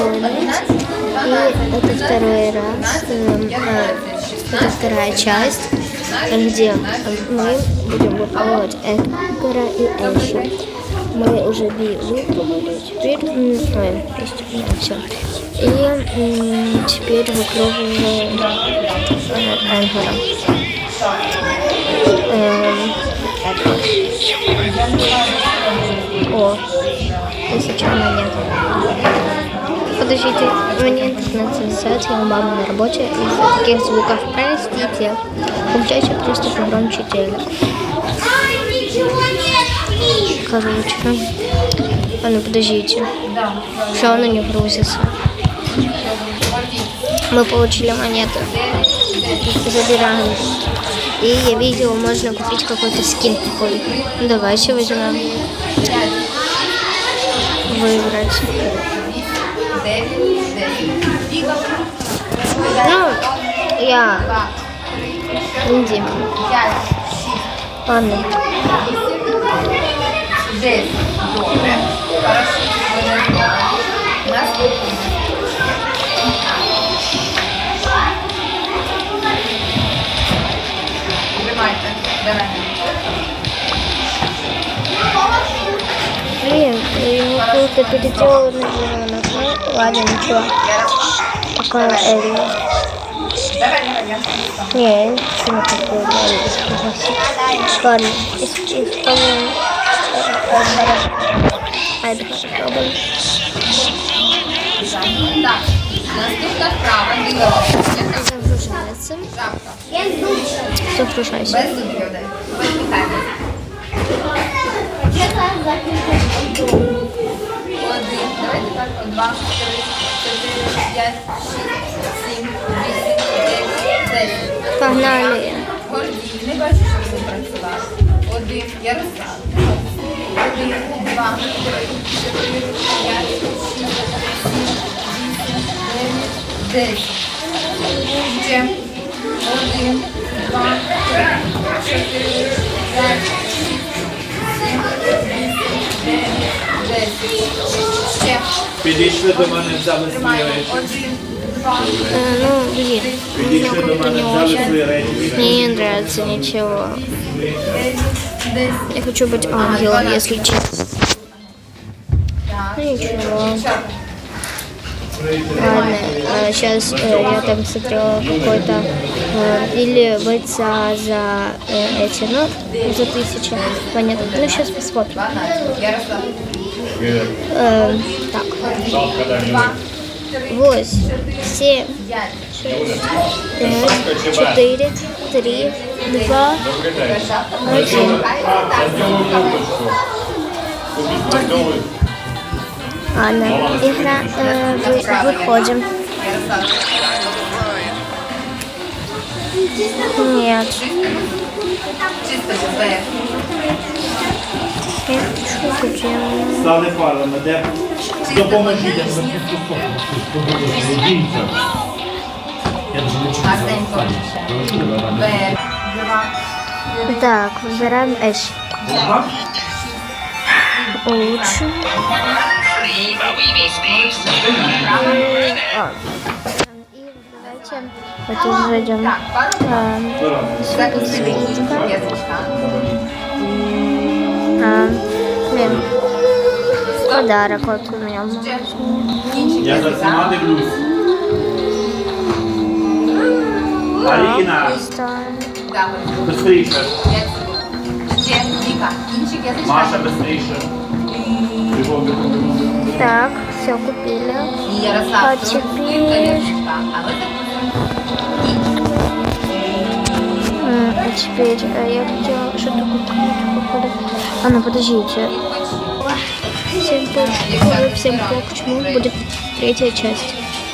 исполнить. И это второй раз, эм, э, это вторая часть, где мы будем выполнять Эдгара и Эши. Мы уже Би выпробовали, теперь, м, ой, то есть, ну, все. И теперь выпробуем э, Эдгара. Эм, О, тысяча монет. Подождите, мне интернет зависает, я у мамы на работе. Из-за таких звуков, простите. Включайте просто погромче телек. Короче. А ну подождите. Все оно не грузится. Мы получили монеты. Забираем. И я видела, можно купить какой-то скин такой. Ну, Давайте возьмем. Выбрать. Ну, я. Иди. Ладно. Десять. Добре. Хорошо. Наступний. Тримайте. Давай. Блин, его круто переделал на зеленых. Ну, ладно, ничего. Такая Элли. Давай, давай, я написала. Не, я не хочу на такую Элли согласиться. Ладно, используем Эдгар. Пробуем. Так. Наступна вправа. Дивіться. Загружается. Жабка. Загружайся. Без зубів один. Посміхайтеся. Один. Давайте так. Два, три, чотири, п'ять, шість, сім, вісім, дев'ять, десять. Погнали. Гордій, не бачу, що ви працювали. Один. Ярослав. Один, два, три, чотири, п'ять, шість, сім, вісім, дев'ять, десять. Ще. Один, два, три, чотири, Підійшли до мене, взяли свої Тримаємо. речі. Один, два, Э, ну, блин, Підійшли до мене, взяли свої речі. мне не нравится ничего. дев'ять, десять. Я хочу быть ангелом, если честно. Так. Ну, ничего. Ще. Ладно, сейчас я там смотрела какой-то э, или быть за, за э, эти, ну, за тысячу понятно. Ну, сейчас посмотрим. 12. Ярослав. Так, восемь, семь, шесть, пять, четыре, три, два, один. Ладно, игра, э, вы- выходим. Нет, Чисто Стали парами, де? Допоможіть. Гарненько. Б. Два. Так, выбираем Эш. Лучше. Давайте вот зайдем. А, Закусили язичка. а, блин, подарок вот у меня. в магазине. Кінчик Я за язика. всіма дивлюсь. Аліна, Ставим. Так, быстріше. п'ять секунд. Ще. Віка. Кінчик язичка. Маша, быстріше. Бігом, бігом, бігом. Так, все купили. І Ярослав. А тут теперь- теперь э, я хотела что-то купить. А ну подождите. Всем всем пофиг, почему будет третья часть.